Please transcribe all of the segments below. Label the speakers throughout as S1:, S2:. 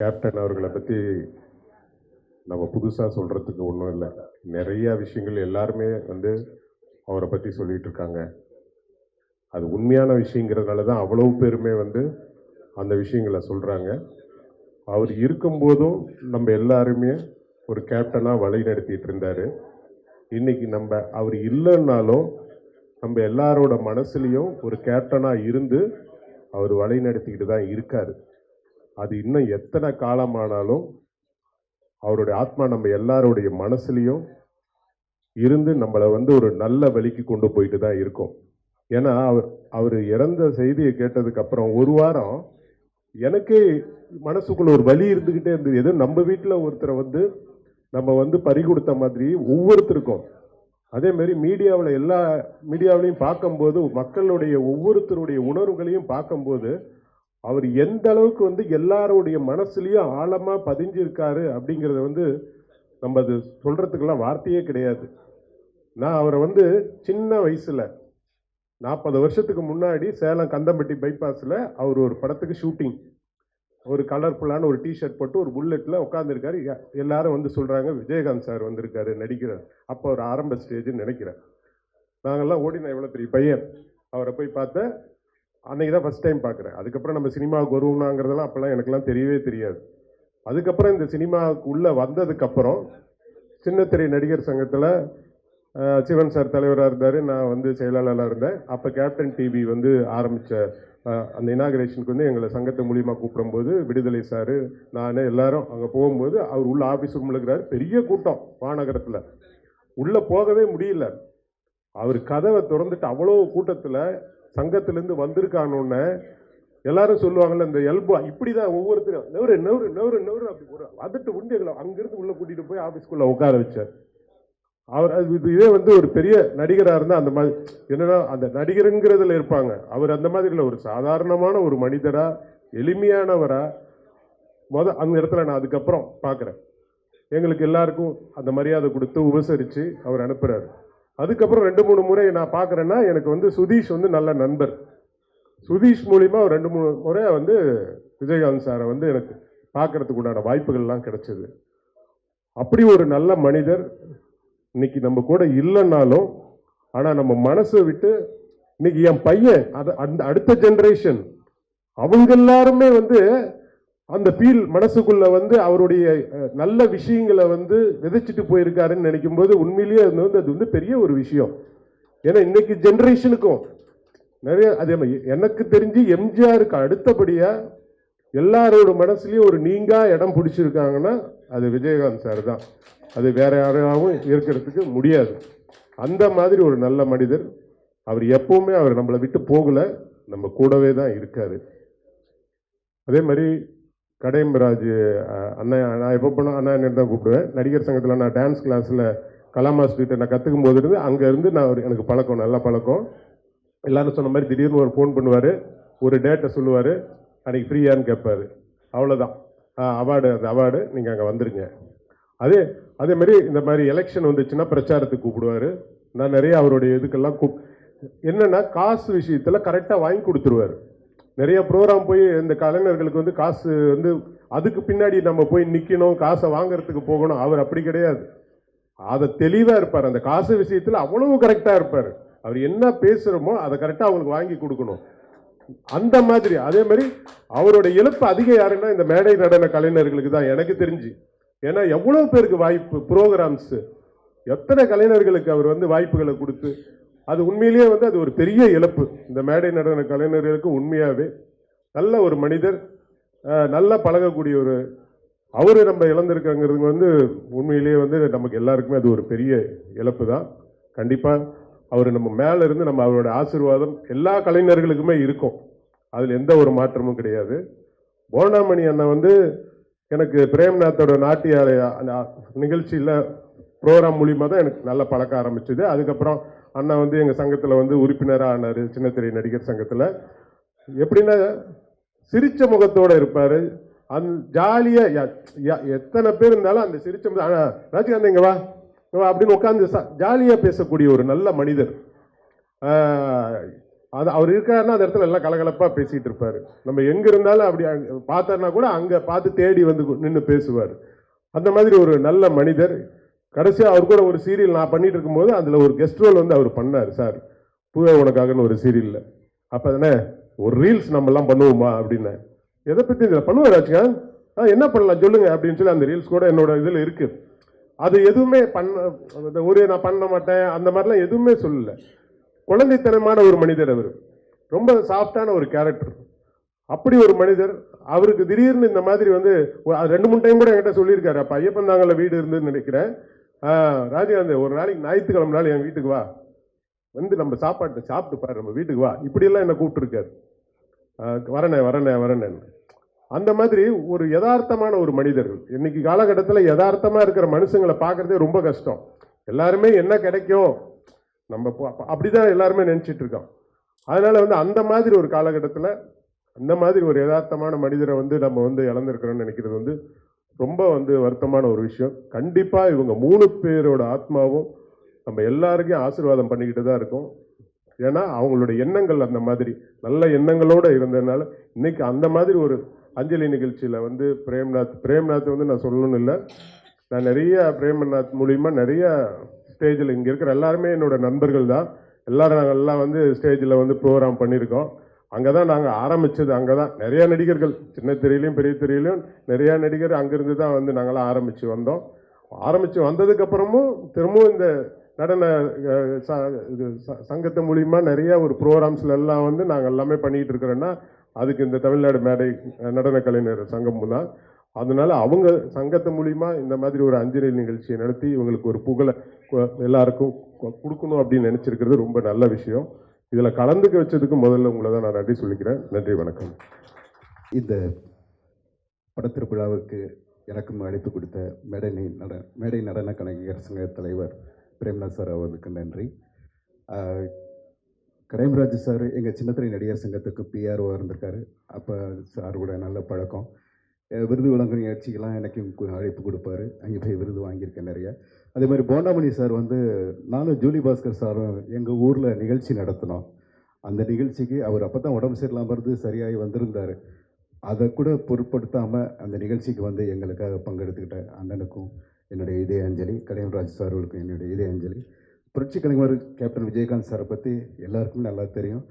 S1: Captain அவர்களை பற்றி நம்ம புதுசாக சொல்கிறதுக்கு ஒன்றும் இல்லை. நிறையா விஷயங்கள் எல்லாருமே வந்து அவரை பற்றி சொல்லிகிட்டு இருக்காங்க. அது உண்மையான விஷயங்கிறதுனால தான் அவ்வளவு பேருமே வந்து அந்த விஷயங்களை சொல்கிறாங்க அவர் இருக்கும்போதும் நம்ம எல்லாருமே ஒரு கேப்டனாக வழி நடத்திட்டு இருந்தார். இன்றைக்கி நம்ம அவர் இல்லைன்னாலும் நம்ம எல்லாரோட மனசுலேயும் ஒரு கேப்டனாக இருந்து அவர் வழி நடத்திக்கிட்டு தான் இருக்கார். அது இன்னும் எத்தனை காலமானாலும் அவருடைய ஆத்மா நம்ம எல்லாருடைய மனசுலையும் இருந்து நம்மளை வந்து ஒரு நல்ல வழிக்கு கொண்டு போயிட்டு தான் இருக்கும். ஏன்னா அவர் அவர் இறந்த செய்தியை கேட்டதுக்கப்புறம் ஒரு வாரம் எனக்கே மனசுக்குள்ள ஒரு வலி இருந்துக்கிட்டே இருந்தது. எதுவும் நம்ம வீட்டில் ஒருத்தரை வந்து நம்ம வந்து பறி கொடுத்த மாதிரி ஒவ்வொருத்தருக்கும். அதேமாரி மீடியாவில் எல்லா மீடியாவிலையும் பார்க்கும்போது மக்களுடைய ஒவ்வொருத்தருடைய உணர்வுகளையும் பார்க்கும்போது அவர் எந்த அளவுக்கு வந்து எல்லாருடைய மனசுலேயும் ஆழமாக பதிஞ்சிருக்காரு அப்படிங்கிறத வந்து நம்ம அது சொல்கிறதுக்கெல்லாம் வார்த்தையே கிடையாது. நான் அவரை வந்து சின்ன வயசில் நாற்பது வருஷத்துக்கு முன்னாடி சேலம் கந்தம்பட்டி பைபாஸில் அவர் ஒரு படத்துக்கு ஷூட்டிங். ஒரு கலர்ஃபுல்லான ஒரு டிஷர்ட் போட்டு ஒரு புல்லெட்டில் உட்காந்துருக்காரு எல்லாரும் வந்து சொல்கிறாங்க விஜயகாந்த் சார் வந்திருக்காரு நடிக்கிறார். அப்போ ஒரு ஆரம்ப ஸ்டேஜ்னு நினைக்கிறேன். நாங்கள்லாம் ஓடின எவ்வளோ பெரிய பையன். அவரை போய் பார்த்தேன் அன்றைக்கி தான் ஃபஸ்ட் டைம் பார்க்குறேன். அதுக்கப்புறம் நம்ம சினிமாவுக்கு வருவோம்னாங்கிறதெல்லாம் அப்போல்லாம் எனக்கெல்லாம் தெரியவே தெரியாது. அதுக்கப்புறம் இந்த சினிமாவுக்கு உள்ளே வந்ததுக்கப்புறம் சின்னத்திரை நடிகர் சங்கத்தில் சிவன் சார் தலைவராக இருந்தார் நான் வந்து செயலாளராக இருந்தேன். அப்போ கேப்டன் டிவி வந்து ஆரம்பித்த அந்த இனாகிரேஷனுக்கு வந்து எங்களை சங்கத்து மூலியமாக கூப்பிடும்போது விடுதலை சார் நான் எல்லாரும் அங்கே போகும்போது அவர் உள்ள ஆஃபீஸ் ரூமில் இருக்கிறார் பெரிய கூட்டம் மாநகரத்தில். உள்ளே போகவே முடியல. அவர் கதவை திறந்துட்டு அவ்வளோ கூட்டத்தில் சங்கத்திலேருந்து வந்திருக்கானோன்னு எல்லாரும் சொல்லுவாங்கல்ல இந்த எல்போ இப்படி தான் ஒவ்வொருத்தரும் நெவரு நெவரு நெவரு நெவரு அப்படி ஒரு வந்துட்டு உண்டு எங்களை அங்கேருந்து உள்ளே கூட்டிகிட்டு போய் ஆஃபீஸ்க்குள்ளே உட்கார வச்சார். அவர் அது இது இதே வந்து ஒரு பெரிய நடிகராக இருந்தால் அந்த மாதிரி என்னென்னா அந்த நடிகருங்கிறதுல இருப்பாங்க. அவர் அந்த மாதிரி இல்லை ஒரு சாதாரணமான ஒரு மனிதராக எளிமையானவராக முத அந்த இடத்துல நான் அதுக்கப்புறம் பார்க்குறேன் எங்களுக்கு எல்லாருக்கும் அந்த மரியாதை கொடுத்து உபசரித்து அவர் அனுப்புகிறாரு அதுக்கப்புறம் ரெண்டு மூணு முறை நான் பார்க்குறேன்னா எனக்கு வந்து சுதீஷ் வந்து நல்ல நண்பர். சுதீஷ் மூலிமா ஒரு ரெண்டு மூணு முறை வந்து விஜயகாந்த் சாரை வந்து எனக்கு பார்க்கறதுக்கு உண்டான வாய்ப்புகள்லாம் கிடச்சிது. அப்படி ஒரு நல்ல மனிதர் இன்னைக்கு நம்ம கூட இல்லைன்னாலும் ஆனால் நம்ம மனசை விட்டு இன்னைக்கு என் பையன் அது அந்த அடுத்த ஜென்ரேஷன் அவங்க எல்லாருமே வந்து அந்த ஃபீல் மனசுக்குள்ள வந்து அவருடைய நல்ல விஷயங்களை வந்து விதைச்சிட்டு போயிருக்காருன்னு நினைக்கும் போது உண்மையிலேயே அது வந்து அது வந்து பெரிய ஒரு விஷயம். ஏன்னா இன்னைக்கு ஜென்ரேஷனுக்கும் நிறைய அதே மாதிரி எனக்கு தெரிஞ்சு எம்ஜிஆருக்கு அடுத்தபடியாக எல்லாரோட மனசுலேயும் ஒரு நீங்கா இடம் பிடிச்சிருக்காங்கன்னா அது விஜயகாந்த் சார் தான். அது வேற யாராவும் இருக்கிறதுக்கு முடியாது. அந்த மாதிரி ஒரு நல்ல மனிதர். அவர் எப்பவுமே அவர் நம்மளை விட்டு போகலை. நம்ம கூடவே தான் இருக்காரு. அதே மாதிரி கடையம்பராஜ் அண்ணா அண்ணன் நான் எப்போ போனால் அண்ணா என்ன தான் கூப்பிடுவேன். நடிகர் சங்கத்தில் நான் டான்ஸ் கிளாஸில் கலாமா ஸ்ட்ரீட்டை நான் கற்றுக்கும் போது இருந்து அங்கேருந்து நான் ஒரு- எனக்கு பழக்கம் நல்ல பழக்கம். எல்லாரும் சொன்ன மாதிரி திடீர்னு ஒரு ஃபோன் பண்ணுவார் ஒரு டேட்டை சொல்லுவார் அன்னைக்கு ஃப்ரீயான்னு கேட்பாரு. அவ்வளோதான் அவார்டு அந்த அவார்டு நீங்கள் அங்கே வந்துருங்க. அதே அதேமாரி இந்த மாதிரி எலெக்ஷன் வந்துச்சுன்னா பிரச்சாரத்துக்கு கூப்பிடுவாரு. நான் நிறைய அவருடைய இதுக்கெல்லாம் கூப் என்னென்னா காசு விஷயத்தில் கரெக்டாக வாங்கி கொடுத்துருவாரு. நிறைய ப்ரோக்ராம் போய் இந்த கலைஞர்களுக்கு வந்து காசு வந்து அதுக்கு பின்னாடி நம்ம போய் நிற்கணும் காசை வாங்குறதுக்கு போகணும். அவர் அப்படி கிடையாது. அதை தெளிவாக இருப்பார். அந்த காசு விஷயத்தில் அவ்வளவு கரெக்டாக இருப்பார். அவர் என்ன பேசுகிறோமோ அதை கரெக்டாக அவங்களுக்கு வாங்கி கொடுக்கணும். அந்த மாதிரி. அதே மாதிரி அவரோட இழப்பு அதிகம் யாருன்னா இந்த மேடை நடன கலைஞர்களுக்கு தான் எனக்கு தெரிஞ்சு. ஏன்னா எவ்வளோ பேருக்கு வாய்ப்பு ப்ரோக்ராம்ஸு எத்தனை கலைஞர்களுக்கு அவர் வந்து வாய்ப்புகளை கொடுத்து அது உண்மையிலேயே வந்து அது ஒரு பெரிய இழப்பு. இந்த மேடை நடன கலைஞர்களுக்கு உண்மையாகவே நல்ல ஒரு மனிதர் நல்லா பழகக்கூடிய ஒரு அவரு நம்ம இழந்திருக்காங்கிறது வந்து உண்மையிலேயே வந்து நமக்கு எல்லாருக்குமே அது ஒரு பெரிய இழப்பு தான் கண்டிப்பாக அவர் நம்ம மேலே இருந்து நம்ம அவரோட ஆசீர்வாதம் எல்லா கலைஞர்களுக்குமே இருக்கும். அதில் எந்த ஒரு மாற்றமும் கிடையாது. போனாமணி அண்ணன் வந்து எனக்கு பிரேம்நாத்தோட நாட்டிய அந்த நிகழ்ச்சியில் ப்ரோக்ராம் மூலியமாக தான் எனக்கு நல்ல பழக்க ஆரம்பிச்சது. அதுக்கப்புறம் அண்ணா வந்து எங்கள் சங்கத்தில் வந்து உறுப்பினராக ஆனார் சின்னத்திரை நடிகர் சங்கத்தில். எப்படின்னா சிரித்த முகத்தோடு இருப்பார். அந் ஜாலியாக எத்தனை பேர் இருந்தாலும் அந்த சிரித்த முகம் ஆனா ராஜகாந்த் வா அப்படின்னு உட்காந்து ஜாலியாக பேசக்கூடிய ஒரு நல்ல மனிதர். அது அவர் இருக்காருன்னா அந்த இடத்துல எல்லாம் கலகலப்பாக பேசிகிட்டு இருப்பார். நம்ம எங்கே இருந்தாலும் அப்படி அங்க பார்த்தாருன்னா கூட அங்கே பார்த்து தேடி வந்து நின்று பேசுவார். அந்த மாதிரி ஒரு நல்ல மனிதர். கடைசியாக அவர் கூட ஒரு சீரியல் நான் பண்ணிட்டு இருக்கும்போது அதில் ஒரு கெஸ்ட் ரோல் வந்து அவர் பண்ணார் சார். பூவே உனக்காகன்னு ஒரு சீரியலில் அப்போ தானே ஒரு ரீல்ஸ் நம்மலாம் பண்ணுவோமா அப்படின்னேன் எதை பற்றி இதில் பண்ணுவார் ராஜ்காந்த் ஆ என்ன பண்ணலாம் சொல்லுங்க அப்படின்னு சொல்லி அந்த ரீல்ஸ் கூட என்னோட இதில் இருக்குது அது எதுவுமே பண்ண இந்த ஒரு நான் பண்ண மாட்டேன் அந்த மாதிரிலாம் எதுவுமே சொல்லலை. குழந்தைத்தனமான ஒரு மனிதர் அவர். ரொம்ப சாஃப்டான ஒரு கேரக்டர் அப்படி ஒரு மனிதர் அவருக்கு திடீர்னு இந்த மாதிரி வந்து ஒரு- ரெண்டு மூணு டைம் கூட என்கிட்ட சொல்லியிருக்காரு. அப்போ ஐயப்பன் தாங்கல வீடு இருந்துன்னு நினைக்கிறேன். ராஜகாந்த் ஒரு நாளைக்கு ஞாயிற்றுக்கிழமை நாள் என் வீட்டுக்கு வா. வந்து நம்ம சாப்பாட்டை சாப்பிட்டு பாரு நம்ம வீட்டுக்கு வா. இப்படியெல்லாம் என்னை கூப்பிட்டுருக்காரு. ஆ, வரனே வரனே அந்த மாதிரி ஒரு யதார்த்தமான ஒரு மனிதர்கள். இன்னைக்கு காலகட்டத்தில் யதார்த்தமாக இருக்கிற மனுஷங்களை பார்க்கறதே ரொம்ப கஷ்டம். எல்லாருமே என்ன கிடைக்கும்? நம்ம அப்படி தான் அப்படிதான் எல்லாருமே நினச்சிட்டு இருக்கோம். அதனால் வந்து அந்த மாதிரி ஒரு காலகட்டத்தில் அந்த மாதிரி ஒரு யதார்த்தமான மனிதரை வந்து நம்ம வந்து இழந்திருக்கிறோம்னு நினைக்கிறது வந்து ரொம்ப வந்து வருத்தமான ஒரு விஷயம். கண்டிப்பாக இவங்க மூணு பேரோட ஆத்மாவும் நம்ம எல்லாருக்கும் ஆசீர்வாதம் பண்ணிக்கிட்டு தான் இருக்கோம். ஏன்னா அவங்களோட எண்ணங்கள் அந்த மாதிரி. நல்ல எண்ணங்களோடு இருந்ததுனால இன்னைக்கு அந்த மாதிரி ஒரு அஞ்சலி நிகழ்ச்சியில் வந்து பிரேம்நாத் பிரேம்நாத் வந்து நான் சொல்லணும்னு இல்லை. நான் நிறைய பிரேம்நாத் மூலிமா நிறைய ஸ்டேஜில் இங்கே இருக்கிற எல்லாருமே என்னோட நண்பர்கள் தான். எல்லாரும் நாங்கள் எல்லாம் வந்து ஸ்டேஜில் வந்து ப்ரோக்ராம் பண்ணியிருக்கோம். அங்கே தான் நாங்கள் ஆரம்பித்தது அங்கே தான் நிறையா நடிகர்கள் சின்ன திரையிலையும் பெரிய திரையிலையும் நிறையா நடிகர் அங்கேருந்து தான் வந்து நாங்களாம் ஆரம்பித்து வந்தோம். ஆரம்பித்து வந்ததுக்கப்புறமும் திரும்பவும் இந்த நடன ச- இது ச- சங்கத்து மூலியமா நிறையா ஒரு ப்ரோக்ராம்ஸில் எல்லாம் வந்து நாங்கள் எல்லாமே பண்ணிகிட்டு இருக்கிறோன்னா அதுக்கு இந்த தமிழ்நாடு மேடை நடன கலைஞர் சங்கம் தான் அதனால அவங்க சங்கத்து மூலிமா இந்த மாதிரி ஒரு அஞ்சலி நிகழ்ச்சியை நடத்தி இவங்களுக்கு ஒரு புகழை எல்லாருக்கும் கொடுக்கணும் அப்படின்னு நினச்சிருக்கிறது ரொம்ப நல்ல விஷயம். இதில் கலந்துக்க வச்சதுக்கு முதல்ல உங்களை தான் நான் நன்றி சொல்லிக்கிறேன். நன்றி வணக்கம்.
S2: இந்த படத்திருவிழாவுக்கு எனக்கும் அழைப்பு கொடுத்த மேடை நட மேடை நடன கலைஞர் சங்க தலைவர் பிரேம்நாத் சார் அவருக்கு நன்றி. ஆஹ், சார் எங்கள் சின்னத்திரை நடிகர் சங்கத்துக்கு பிஆர்ஓ இருந்திருக்காரு. அப்போ சார் கூட நல்ல பழக்கம். விருது வழங்கும் நிகழ்ச்சிக்கெல்லாம் எனக்கும் அழைப்பு கொடுப்பாரு. அங்கே போய் விருது வாங்கியிருக்கேன் நிறைய. அதே மாதிரி போண்டாமணி சார் வந்து நானும் ஜூலி பாஸ்கர் சாரும் எங்கள் ஊரில் நிகழ்ச்சி நடத்தினோம். அந்த நிகழ்ச்சிக்கு அவர் அப்போ தான் உடம்பு சரியில்லாமல் இருந்து சரியாகி வந்திருந்தார். அதை கூட பொருட்படுத்தாமல் அந்த நிகழ்ச்சிக்கு வந்து எங்களுக்காக பங்கெடுத்துக்கிட்ட அண்ணனுக்கும் என்னுடைய இதய அஞ்சலி கடையம்ராஜ் சார் அவர்களுக்கும் என்னுடைய இதய அஞ்சலி புரட்சி கலைஞர் கேப்டன் விஜயகாந்த் சாரை பற்றி எல்லாருக்கும் நல்லா தெரியும்.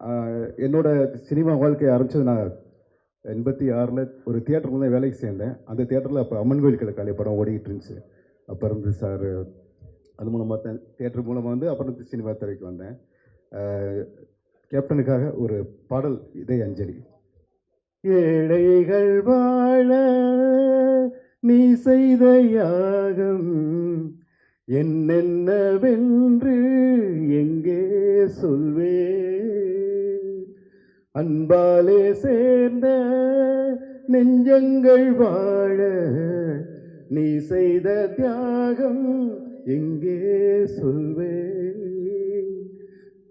S2: என்னோடய என்னோட சினிமா வாழ்க்கையை ஆரம்பித்தது நான் எண்பத்தி ஆறில் ஒரு தியேட்டரில் தான் வேலைக்கு சேர்ந்தேன். அந்த தியேட்டரில் அப்போ அம்மன் கோயில் கிழக்காளி படம் ஓடிக்கிட்டு இருந்துச்சு. அப்புறம் இருந்து சார் அது மூலமாக தான் தேட்டர் மூலமாக வந்து அப்புறம் வந்து சினிமா துறைக்கு வந்தேன். கேப்டனுக்காக ஒரு பாடல் இதய அஞ்சலி. ஏழைகள் வாழ நீ செய்த யாகம் என்னென்னவென்று எங்கே சொல்வே? அன்பாலே சேர்ந்த நெஞ்சங்கள் வாழ நீ செய்த தியாகம் எங்கே சொல்வே?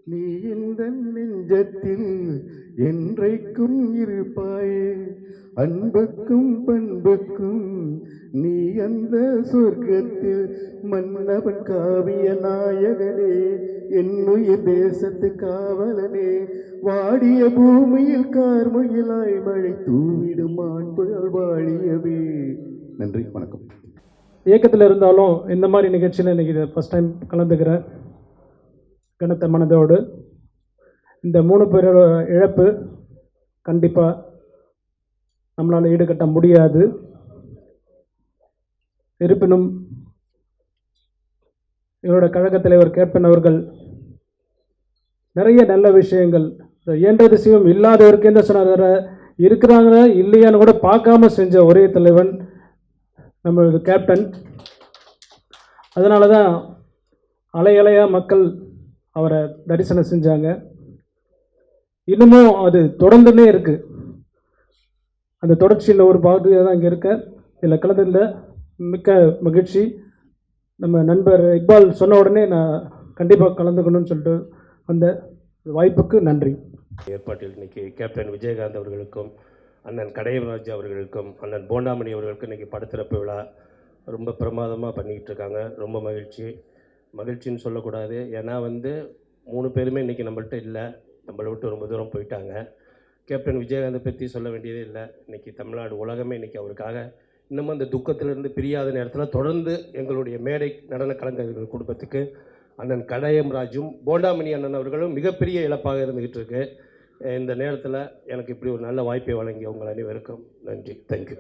S2: நீ இந்த நெஞ்சத்தில் என்றைக்கும் இருப்பாயே? அன்புக்கும் பண்புக்கும் நீ அந்த சொர்க்கத்தில் மன்னவன் காவிய நாயகனே என்னுயிர் தேசத்து காவலனே. வாடிய பூமியில் கார்முகிலாய் மழை தூவிடும் ஆண்புகள் வாழியவே. நன்றி வணக்கம்.
S3: இயக்கத்தில் இருந்தாலும் இந்த மாதிரி நிகழ்ச்சியில் இன்றைக்கி இதை ஃபஸ்ட் டைம் கலந்துக்கிறேன் கனத்த மனதோடு இந்த மூணு பேரோட இழப்பு கண்டிப்பாக நம்மளால் ஈடுகட்ட முடியாது. இருப்பினும் இவரோட கழகத் தலைவர் கேப்டன் அவர்கள் நிறைய நல்ல விஷயங்கள் இயன்ற திசையும் இல்லாதவருக்கு என்ன சொன்னார் இருக்கிறாங்க இல்லையான்னு கூட பார்க்காம செஞ்ச ஒரே தலைவன் நம்மளது கேப்டன் அதனால தான் அலையலையாக மக்கள் அவரை தரிசனம் செஞ்சாங்க. இன்னமும் அது தொடர்ந்துன்னே இருக்குது அந்த தொடர்ச்சியில் ஒரு பாகத்துக்கு தான் இங்கே இருக்க இதில் கலந்துருந்த மிக்க மகிழ்ச்சி. நம்ம நண்பர் இக்பால் சொன்ன உடனே நான் கண்டிப்பாக கலந்துக்கணும்னு சொல்லிட்டு வந்த வாய்ப்புக்கு நன்றி.
S4: ஏற்பாட்டில் இன்னைக்கு கேப்டன் விஜயகாந்த் அவர்களுக்கும் அண்ணன் கடையராஜ் அவர்களுக்கும் அண்ணன் போண்டாமணி அவர்களுக்கும் இன்றைக்கி படத்திறப்பு விழா ரொம்ப பிரமாதமாக பண்ணிக்கிட்டு இருக்காங்க ரொம்ப மகிழ்ச்சி. மகிழ்ச்சின்னு சொல்லக்கூடாது. ஏன்னா வந்து மூணு பேருமே இன்றைக்கி நம்மள்கிட்ட இல்லை. நம்மளை விட்டு ரொம்ப தூரம் போயிட்டாங்க. கேப்டன் விஜயகாந்தை பற்றி சொல்ல வேண்டியதே இல்லை. இன்றைக்கி தமிழ்நாடு உலகமே இன்றைக்கி அவருக்காக இன்னமும் அந்த துக்கத்திலிருந்து பிரியாத நேரத்தில் தொடர்ந்து எங்களுடைய மேடை நடன கலைஞர்கள் குடும்பத்துக்கு அண்ணன் கடையம் ராஜும் போண்டாமணி அண்ணன் அவர்களும் மிகப்பெரிய இழப்பாக இருந்துக்கிட்டு இருக்கு இந்த நேரத்தில் எனக்கு இப்படி ஒரு நல்ல வாய்ப்பை வழங்கிய உங்கள் அனைவருக்கும் நன்றி. தேங்க்யூ